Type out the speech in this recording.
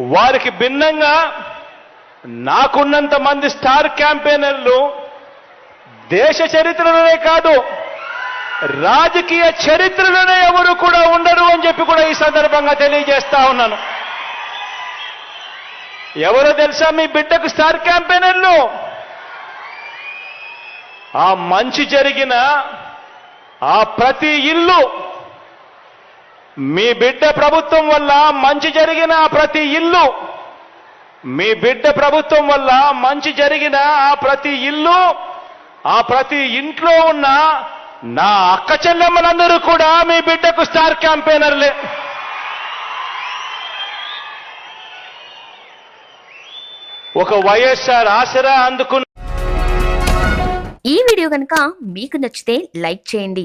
వారికి భిన్నంగా నాకున్నంత మంది స్టార్ క్యాంపెయినర్లు దేశ చరిత్రలోనే కాదు రాజకీయ చరిత్రలోనే ఎవరు కూడా ఉండరు అని చెప్పి కూడా ఈ సందర్భంగా తెలియజేస్తా ఉన్నాను. ఎవరో తెలుసా మీ బిడ్డకు స్టార్ క్యాంపెయినర్లు? ఆ మంచి జరిగిన ఆ ప్రతి ఇల్లు మీ బిడ్డ ప్రభుత్వం వల్ల మంచి జరిగిన ప్రతి ఇల్లు మీ బిడ్డ ప్రభుత్వం వల్ల మంచి జరిగిన ఆ ప్రతి ఇల్లు ఆ ప్రతి ఇంట్లో ఉన్న నా అక్క చెల్లెమ్మలందరూ కూడా మీ బిడ్డకు స్టార్ క్యాంపెయినర్లే. ఒక వైఎస్ఆర్ ఆసరా అందుకున్న ఈ వీడియో కనుక మీకు నచ్చితే లైక్ చేయండి.